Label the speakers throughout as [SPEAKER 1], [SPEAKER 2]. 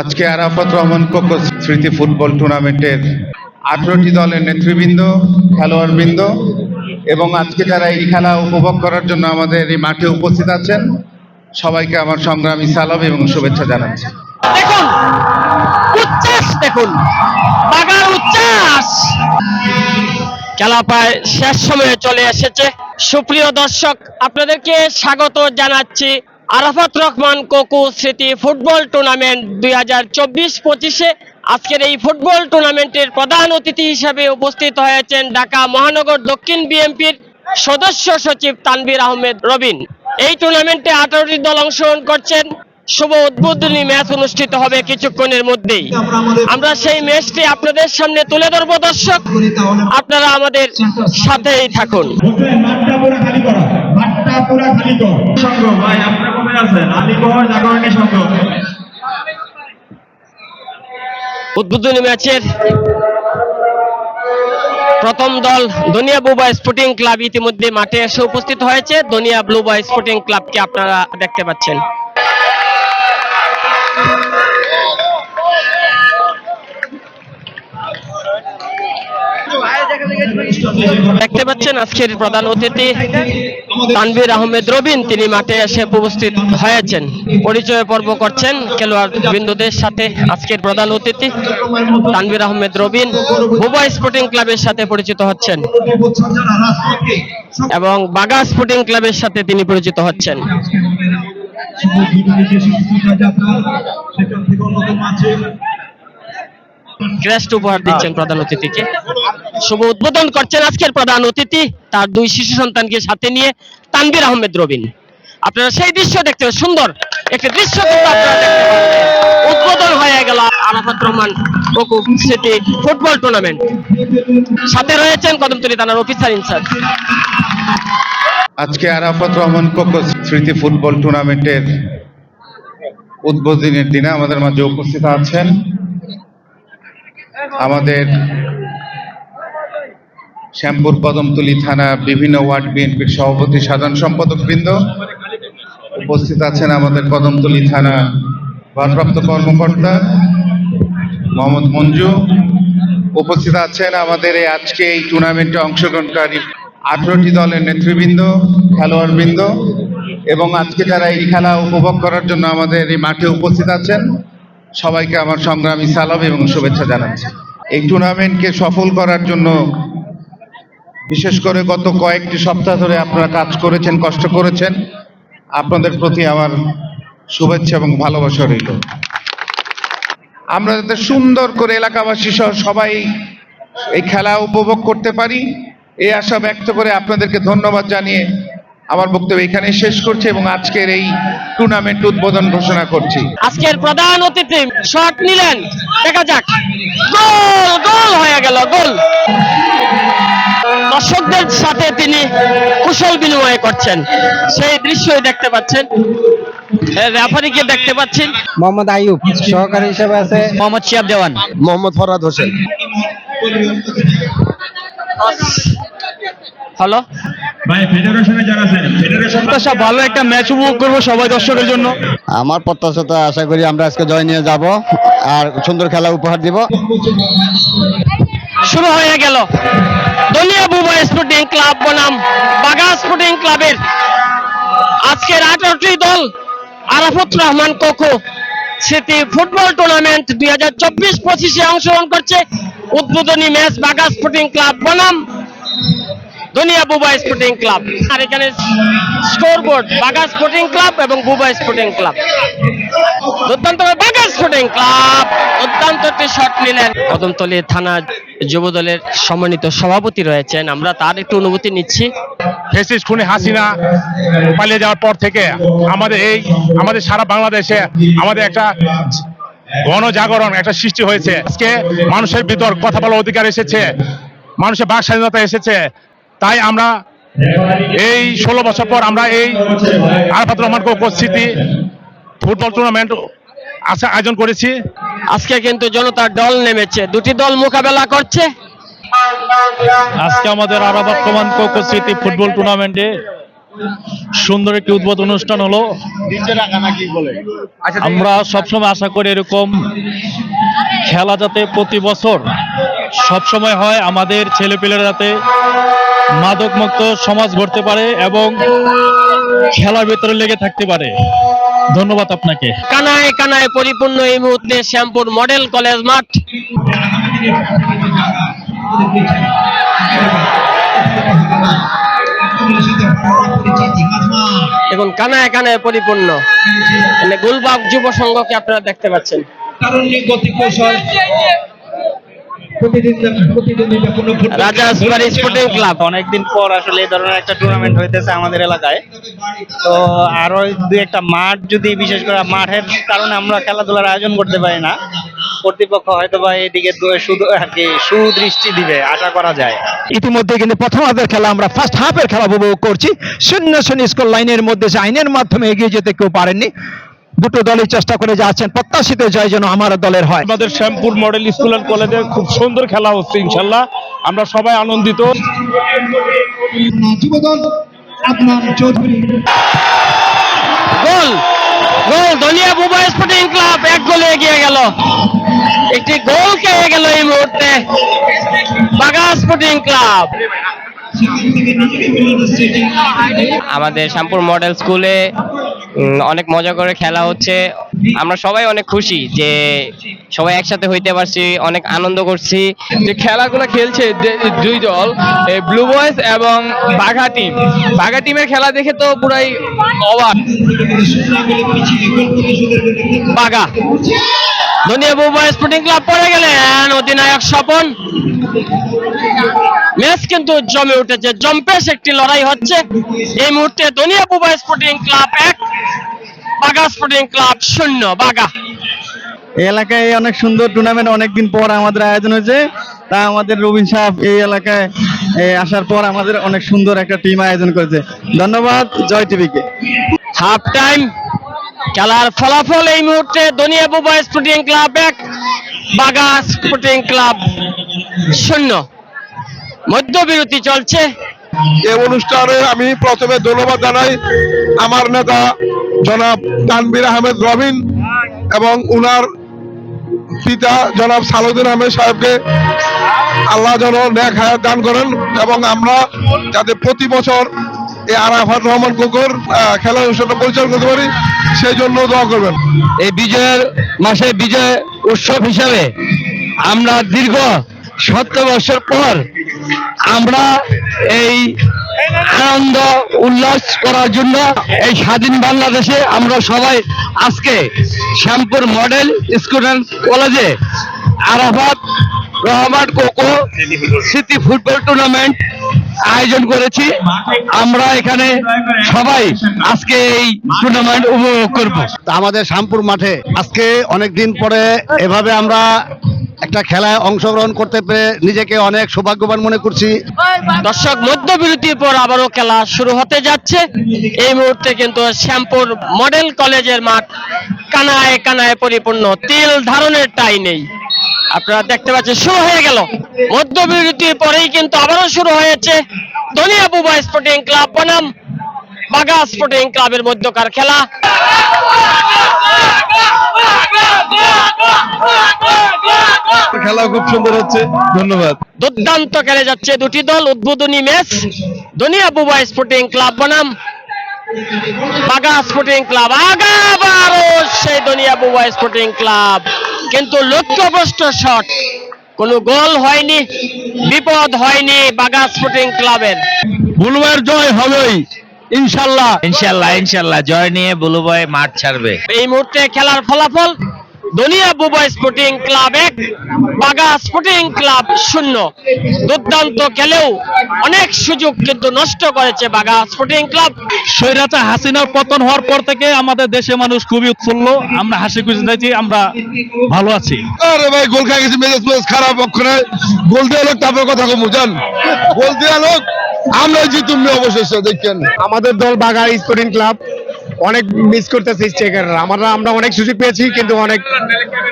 [SPEAKER 1] আজকে আরাফাত রহমান কোকো স্মৃতি ফুটবল টুর্নামেন্টের আঠারোটি দলের নেতৃবৃন্দ, খেলোয়াড়বৃন্দ এবং আজকে যারা এই খেলা উপভোগ করার জন্য আমাদের এই মাঠে উপস্থিত আছেন, সবাইকে আমার সংগ্রামী সালাম এবং শুভেচ্ছা জানাচ্ছি।
[SPEAKER 2] দেখুন, উচ্ছ্বাস দেখুন, বাগার উচ্ছ্বাস। খেলা প্রায় শেষ সময়ে চলে এসেছে। সুপ্রিয় দর্শক, আপনাদেরকে স্বাগত জানাচ্ছি। আরাফাত রহমান কোকু স্মৃতি ফুটবল টুর্নামেন্ট দুই হাজার চব্বিশ পঁচিশে আজকের এই ফুটবল টুর্নামেন্টের প্রধান অতিথি হিসেবে উপস্থিত হয়েছেন ঢাকা মহানগর দক্ষিণ বিএনপির সদস্য সচিব তানবির আহমেদ রবিন। এই টুর্নামেন্টে আঠারোটি দল অংশগ্রহণ করছেন। শুভ উদ্বোধনী ম্যাচ অনুষ্ঠিত হবে কিছুক্ষণের মধ্যেই। আমরা সেই ম্যাচটি আপনাদের সামনে তুলে ধরবো দর্শক। আপনারা আমাদের সাথেই থাকুন। উদ্বোধনী ম্যাচের প্রথম দল দনিয়া বুবা স্পোর্টিং ক্লাব ইতিমধ্যে মাঠে এসে উপস্থিত হয়েছে। দনিয়া ব্লুবা স্পোর্টিং ক্লাবকে আপনারা দেখতে পাচ্ছেন। দেখতে পাচ্ছেন আজকের প্রধান অতিথি তানভীর আহমেদ রবিন। তিনি মাঠে এসে উপস্থিত হয়েছেন। পরিচয় পর্ব করছেন খেলোয়াড় বিন্দুদের সাথে আজকের প্রধান অতিথি তানভীর আহমেদ রবিন। বুবা স্পোর্টিং ক্লাবের সাথে পরিচিত হচ্ছেন এবং বাগা স্পোর্টিং ক্লাবের সাথে তিনি পরিচিত হচ্ছেন। শুভ উদ্বোধন করছেন আজকের প্রধান অতিথি, তার দুই শিশু সন্তানকে সাথে নিয়ে তানভীর আহমেদ রবিন। আপনারা সেই দৃশ্য দেখতে সুন্দর একটি দৃশ্য উদ্বোধন হয়ে গেল আরাফাত রহমান ফুটবল টুর্নামেন্ট। সাথে রয়েছেন কদমতলী থানার অফিসার ইনচার্জ।
[SPEAKER 1] আজকে আরাফাত রহমান কোকো স্মৃতি ফুটবল টুর্নামেন্টের উদ্বোধনের দিনে আমাদের মাঝে উপস্থিত আছেন। আমাদের শ্যামপুর কদমতলী থানা বিভিন্ন ওয়ার্ড বিএনপির সভাপতি, সাধারণ সম্পাদক বৃন্দ উপস্থিত আছেন আমাদের কদমতলী থানা ভারপ্রাপ্ত কর্মকর্তা মোহাম্মদ মঞ্জু। উপস্থিত আছেন আমাদের এই আজকে এই টুর্নামেন্টে অংশগ্রহণকারী আঠারোটি দলের নেতৃবৃন্দ, খেলোয়াড়বৃন্দ এবং আজকে যারা এই খেলা উপভোগ করার জন্য আমাদের এই মাঠে উপস্থিত আছেন, সবাইকে আমার সংগ্রামী সালাম এবং শুভেচ্ছা জানাচ্ছি। এই টুর্নামেন্টকে সফল করার জন্য বিশেষ করে গত কয়েকটি সপ্তাহ ধরে আপনারা কাজ করেছেন, কষ্ট করেছেন। আপনাদের প্রতি আমার শুভেচ্ছা এবং ভালোবাসা রইল। আমরা যাতে সুন্দর করে এলাকাবাসী সহ সবাই এই খেলা উপভোগ করতে পারি এই আশা ব্যক্ত করে আপনাদেরকে ধন্যবাদ জানিয়ে আমার বক্তব্য এখানে শেষ করছি এবং আজকের এই টুর্নামেন্ট উদ্বোধন ঘোষণা করছি।
[SPEAKER 2] আজকের প্রধান অতিথি শট নিলেন। দেখা যাক। গোল গোল হয়ে গেল গোল। দর্শকদের সাথে তিনি কুশল বিনিময় করছেন। সেই দৃশ্যই দেখতে পাচ্ছেন। রেফারিকে দেখতে পাচ্ছেন।
[SPEAKER 3] মোহাম্মদ আইয়ুব সহকারী হিসেবে আছে।
[SPEAKER 2] মোহাম্মদ শিয়াব দেওয়ান।
[SPEAKER 3] মোহাম্মদ ফরাদ হোসেন।
[SPEAKER 2] হ্যালো
[SPEAKER 4] ভাই ফেডারেশনে যারা আছেন ফেডারেশন
[SPEAKER 2] সব ভালো একটা ম্যাচ উপভোগ করব সবাই দর্শকের জন্য।
[SPEAKER 3] আমার প্রত্যাশা আশা করি আমরা আজকে জয় নিয়ে যাব আর সুন্দর খেলা উপহার দিব।
[SPEAKER 2] শুরু হয়ে গেল। দলীয় বুবা স্পোর্টিং ক্লাব বনাম বাগা স্পোর্টিং ক্লাবের আজকের আঠারোটি দল আরাফত রহমান কোকো। স্মৃতি ফুটবল টুর্নামেন্ট দুই হাজার চব্বিশ পঁচিশে অংশগ্রহণ করছে। উদ্বোধনী ম্যাচ বাগা স্পোর্টিং ক্লাব বনাম। দুনিয়া বুবা স্পোর্টিং ক্লাব। আর এখানে score board Baga sporting club এবং বুবা স্পোর্টিং ক্লাব। দুর্দান্ত বাগা স্পোর্টিং ক্লাব। দুর্দান্ত একটি শট নিলেন। কদমতলী থানা যুব দলের সম্মানিত সভাপতি রয়েছেন। আমরা তার একটু অনুভূতি নিচ্ছি।
[SPEAKER 5] ফেসিস খুনে হাসিনা পালিয়ে যাওয়ার পর থেকে আমাদের এই, আমাদের সারা বাংলাদেশে আমাদের একটা গণজাগরণ, একটা সৃষ্টি হয়েছে। আজকে মানুষের ভিতর কথা বলার অধিকার এসেছে। মানুষের বাক স্বাধীনতা এসেছে। তাই আমরা এই ষোলো বছর পর আমরা এই আরাফাত রহমান উপস্থিতি ফুটবল টুর্নামেন্ট আসা আয়োজন করেছি।
[SPEAKER 2] আজকে কিন্তু জনতার দল নেমেছে। দুটি দল মোকাবেলা করছে।
[SPEAKER 6] আজকে আমাদের আরাবাদ কমান কোকো স্মৃতি ফুটবল টুর্নামেন্টে সুন্দর একটি উদ্বোধন অনুষ্ঠান হলো। আমরা সবসময় আশা করি এরকম খেলা যাতে প্রতি বছর সবসময় হয় আমাদের ছেলেপেলেরা যাতে মাদকমুক্ত সমাজ গড়তে পারে এবং খেলার ভেতরে লেগে থাকতে পারে। ধন্যবাদ আপনাকে।
[SPEAKER 2] কানায় কানায় পরিপূর্ণ এই মুহূর্তে শ্যামপুর মডেল কলেজ মাঠ। দেখুন কানায় কানায় পরিপূর্ণ। মানে গুলবাগ যুব সংঘকে আপনারা দেখতে পাচ্ছেন।
[SPEAKER 4] তারুণ্যে গতি কৌশল প্রতিদিন প্রতিদ্বন্দ্বিতাপূর্ণ
[SPEAKER 2] স্পোর্টিং ক্লাব
[SPEAKER 7] অনেকদিন পর আসলে এই ধরনের একটা টুর্নামেন্ট হইতেছে আমাদের এলাকায়। তো আরও দুই একটা মাঠ যদি বিশেষ করে মাঠের কারণে আমরা খেলাধুলার আয়োজন করতে পারি না কর্তৃপক্ষ হয়তো বা এদিকে শুধু আর কি সুদৃষ্টি দিবে আশা করা যায়।
[SPEAKER 8] ইতিমধ্যে কিন্তু প্রথম হাফের খেলা আমরা ফার্স্ট হাফের খেলা উপভোগ করছি। শূন্য শূন্য স্কোর লাইনের মধ্যে যে আইনের মাধ্যমে এগিয়ে যেতে কেউ পারেননি। দুটো দলই চেষ্টা করে যাচ্ছেন। প্রত্যাশিত জয় যেন আমার দলের হয়।
[SPEAKER 5] আমাদের শ্যামপুর মডেল স্কুল অ্যান্ড কলেজে খুব সুন্দর খেলা হচ্ছে ইনশাল্লাহ। আমরা সবাই আনন্দিত।
[SPEAKER 4] যুবদল আদনান চৌধুরী।
[SPEAKER 2] গোল গোল দলিয়া বুবা স্পোর্টিং ক্লাব এক গোলে এগিয়ে গেল। একটি গোল খেয়ে গেল এই মুহূর্তে বাগা স্পোর্টিং ক্লাব। আমাদের শ্যামপুর মডেল স্কুলে অনেক মজা করে খেলা হচ্ছে। আমরা সবাই অনেক খুশি যে সবাই একসাথে হইতে পারছি অনেক আনন্দ করছি।
[SPEAKER 9] যে খেলাগুলো খেলছে দুই দল ব্লু বয়েজ এবং বাঘা টিম বাঘা টিমের খেলা দেখে তো পুরাই অবাক।
[SPEAKER 2] বাঘা। ধনিয়া বুবা স্পোর্টিং ক্লাব পড়ে গেলেন অধিনায়ক স্বপন। ম্যাচ কিন্তু জমে উঠেছে। জম্পেশ একটি লড়াই হচ্ছে। এই মুহূর্তে দুনিয়া বুবা স্পোর্টিং ক্লাব এক বাগা স্পোর্টিং ক্লাব শূন্য বাগা।
[SPEAKER 7] এই এলাকায় অনেক সুন্দর টুর্নামেন্ট অনেকদিন পর আমাদের আয়োজন হয়েছে। তা আমাদের রবিন সাহেব এই এলাকায় আসার পর আমাদের অনেক সুন্দর একটা টিম আয়োজন করেছে। ধন্যবাদ জয় টিভিকে।
[SPEAKER 2] হাফ টাইম খেলার ফলাফল এই মুহূর্তে দুনিয়া বুবা স্পোর্টিং ক্লাব এক বাগা স্পোর্টিং ক্লাব শূন্য। মধ্যবিরতি চলছে।
[SPEAKER 10] এই অনুষ্ঠানে আমি প্রথমে ধন্যবাদ জানাই আমার নেতা জনাব তানবির আহমেদ রবিন এবং উনার পিতা জনাব সালুদ্দিন আহমেদ সাহেবকে আল্লাহ যেন ন্যাক হায়াত দান করেন এবং আমরা যাতে প্রতি বছর এই আরাফাত রহমান কুকুর খেলা অনুষ্ঠানটা পরিচালনা করতে পারি সেই জন্য দোয়া করবেন।
[SPEAKER 8] এই বিজয়ের মাসে বিজয় উৎসব হিসাবে আমরা দীর্ঘ সত্তর বছর পর আমরা এই আনন্দ উল্লাস করার জন্য এই স্বাধীন বাংলাদেশে আমরা সবাই আজকে শ্যামপুর মডেল স্কুল অ্যান্ড কলেজে আরাফাত রহমান কোকো স্মৃতি ফুটবল টুর্নামেন্ট আয়োজন করেছি। আমরা এখানে সবাই আজকে এই টুর্নামেন্ট উপভোগ করব।
[SPEAKER 3] আমাদের শ্যামপুর মাঠে আজকে অনেক দিন পরে এভাবে আমরা একটা খেলায় অংশগ্রহণ করতে পেরে নিজেকে অনেক সৌভাগ্যবান মনে করছি।
[SPEAKER 2] দর্শক, মধ্যবিরতির পর আবারও খেলা শুরু হতে যাচ্ছে। এই মুহূর্তে কিন্তু শ্যামপুর মডেল কলেজের মাঠ কানায় কানায় পরিপূর্ণ, তিল ধারণের টাই নেই। আপনারা দেখতে পাচ্ছেন, শুরু হয়ে গেল। মধ্যবিরতির পরেই কিন্তু আবারও শুরু হয়েছে ধনিয়া বুবা স্পোর্টিং ক্লাব, বনাম বাগা স্পোর্টিং ক্লাবের মধ্যকার খেলা।
[SPEAKER 10] খেলা খুব সুন্দর হচ্ছে। ধন্যবাদ।
[SPEAKER 2] দুর্দান্ত খেলে যাচ্ছে দুটি দল উদ্বোধনী ম্যাচ। দুনিয়া বুবা স্পোর্টিং ক্লাব বনাম। বাগা স্পোর্টিং ক্লাব আগাবারও সেই দুনিয়া বুবা স্পোর্টিং ক্লাব। কিন্তু লক্ষ্যভ্রষ্ট শট কোনো গোল হয়নি বিপদ হয়নি বাগা স্পোর্টিং ক্লাবের।
[SPEAKER 8] বুলুয়ার জয় হবেই ইনশাল্লাহ।
[SPEAKER 7] ইনশাল্লাহ ইনশাল্লাহ জয় নিয়ে বুলু বয় মাঠ ছাড়বে।
[SPEAKER 2] এই মুহূর্তে খেলার ফলাফল দুনিয়া বুবা স্পোর্টিং ক্লাব এক বাগা স্পোর্টিং ক্লাব শূন্য। দুর্দান্ত খেলেও অনেক সুযোগ কিন্তু নষ্ট করেছে বাগা স্পোর্টিং ক্লাব।
[SPEAKER 6] স্বৈরাচার হাসিনার পতন হওয়ার পর থেকে আমাদের দেশের মানুষ খুবই উৎফুল্ল। আমরা হাসি খুশি থাকি আমরা ভালো আছি।
[SPEAKER 10] আরে ভাই গোল খাই গেছি মেজাজ মেজাজ খারাপ অক্ষরে। গোল দিয়ে লোক তারপরে কথা কমু জান। গোল দিয়ে লোক আমরা জিতুম অবশেষে দেখেন।
[SPEAKER 3] আমাদের দল বাগা স্পোর্টিং ক্লাব। অনেক মিস করতেছে স্ট্রাইকাররা আমরা আমরা অনেক সুযোগ পেয়েছি কিন্তু অনেক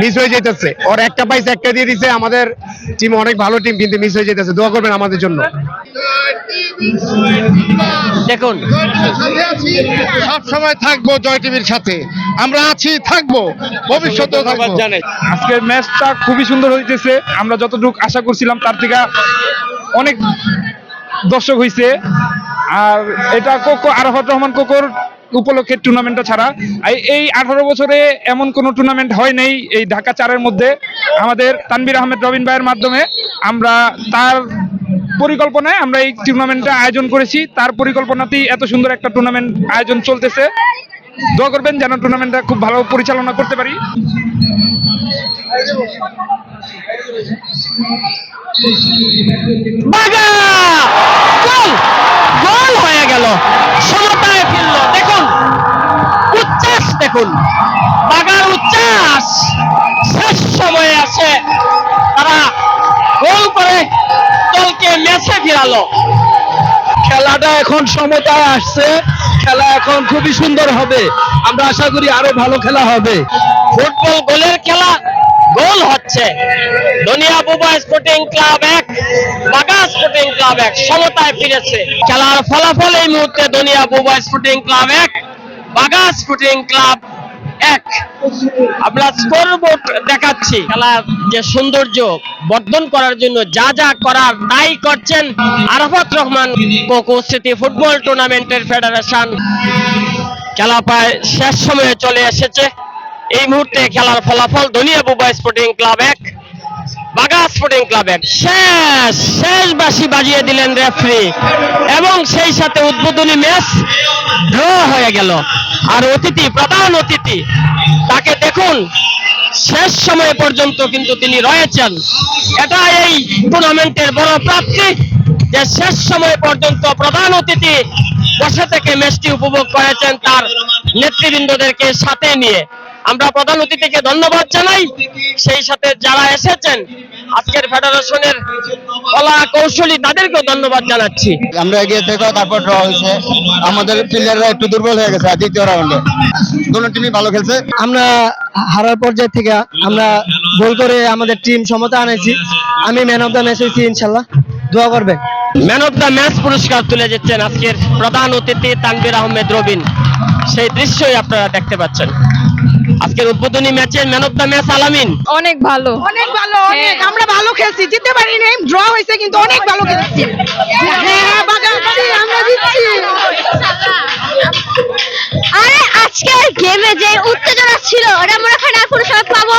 [SPEAKER 3] মিস হয়ে যেতেছে ওর একটা পাইছে একটা দিয়ে দিছে। আমাদের টিম অনেক ভালো টিম কিন্তু মিস হয়ে যেতেছে দোয়া করবেন আমাদের জন্য।
[SPEAKER 2] দেখুন।
[SPEAKER 3] সব সময় থাকব জয় টিভির সাথে। আমরা আছি থাকব। ভবিষ্যতেও থাকব।
[SPEAKER 5] আজকের ম্যাচটা খুবই সুন্দর হইতেছে। আমরা যতটুকু আশা করছিলাম তার থেকে অনেক দর্শক হইছে। আর এটা কোকো আরাফাত রহমান কোকোর উপলক্ষে টুর্নামেন্টটা ছাড়া। এই- আঠারো বছরে এমন কোনো টুর্নামেন্ট হয় নাই এই ঢাকা চারের মধ্যে। আমাদের তানবির আহমেদ, রবিন ভাইয়ের মাধ্যমে আমরা তার পরিকল্পনায় আমরা এই টুর্নামেন্টটা আয়োজন করেছি। তার পরিকল্পনাতেই এত সুন্দর একটা টুর্নামেন্ট আয়োজন চলতেছে। দোয়া করবেন যেন টুর্নামেন্টটা খুব ভালো পরিচালনা করতে পারি।
[SPEAKER 2] গোল হয়ে গেল। সমতায় ফিরল। দেখুন। বাগার উচ্ছ্বাস। শেষ সময়ে আছে তারা গোল করে দলকে ম্যাচে ফিরালো।
[SPEAKER 8] খেলাটা এখন সমতায় আসছে। খেলা এখন খুবই সুন্দর হবে। আমরা আশা করি আরও ভালো খেলা হবে।
[SPEAKER 2] ফুটবল গোলের খেলা গোল হচ্ছে। দুনিয়া বুবা স্পোর্টিং ক্লাব এক বাগা স্পোর্টিং ক্লাব এক সমতায় ফিরেছে। খেলার ফলাফল এই মুহূর্তে দুনিয়া বুবা স্পোর্টিং ক্লাব এক। বাগা স্পোর্টিং ক্লাব এক। আমরা স্কোর বোর্ড দেখাচ্ছি। খেলার যে সৌন্দর্য বর্ধন করার জন্য যা যা করার তাই করছেন আরাফাত রহমান, কোকো স্মৃতি ফুটবল টুর্নামেন্টের ফেডারেশন। খেলা প্রায় শেষ সময়ে চলে এসেছে। এই মুহূর্তে খেলার ফলাফল ধনিয়া বুবা স্পোর্টিং ক্লাব এক বাগা স্পোর্টিং ক্লাব এক। শেষ শেষ বাসি বাজিয়ে দিলেন রেফারি। এবং সেই সাথে উদ্বোধনী ম্যাচ ড্র হয়ে গেল। আর অতিথি, প্রধান অতিথি, তাকে দেখুন। শেষ সময় পর্যন্ত কিন্তু তিনি রয়েছেন। এটা এই টুর্নামেন্টের বড় প্রাপ্তি যে শেষ সময় পর্যন্ত প্রধান অতিথি বসে থেকে ম্যাচটি উপভোগ করেছেন তার নেতৃবৃন্দদেরকে সাথে নিয়ে। আমরা প্রধান অতিথিকে ধন্যবাদ জানাই। সাথে যারা এসেছেন আজকের ফেডারেশনের কলা কৌশলী তাদেরকেও ধন্যবাদ জানাচ্ছি।
[SPEAKER 3] আমরা এগিয়ে থেকে তারপর ড্র হয়েছে। আমাদের প্লেয়াররা একটু দুর্বল হয়ে গেছে দ্বিতীয় রাউন্ডে দুটো টিমই ভালো খেলছে।
[SPEAKER 8] আমরা হারার পর্যায়ে থেকে আমরা গোল করে আমাদের টিম সমতা আনেছি। আমি ম্যান অফ দ্য ম্যাচ হয়েছি ইনশাল্লাহ। দোয়া করবে
[SPEAKER 2] ম্যান অফ দ্য ম্যাচ পুরস্কার তুলে দিচ্ছেন আজকের প্রধান অতিথি তানবির আহমেদ রবিন। সেই দৃশ্যই আপনারা দেখতে পাচ্ছেন। আজকের উদ্বোধনী ম্যাচে ম্যান অফ দা ম্যাচ আলামিন।
[SPEAKER 11] অনেক ভালো। অনেক ভালো অনেক। হ্যাঁ। আমরা ভালো খেলছি জিততে পারিনি ড্র হয়েছে কিন্তু অনেক ভালো খেলছি। হ্যাঁ আমরা জিতছি।
[SPEAKER 12] আরে আজকে গেমে যে উত্তেজনা ছিল ওটা মনে হয় না পাবো।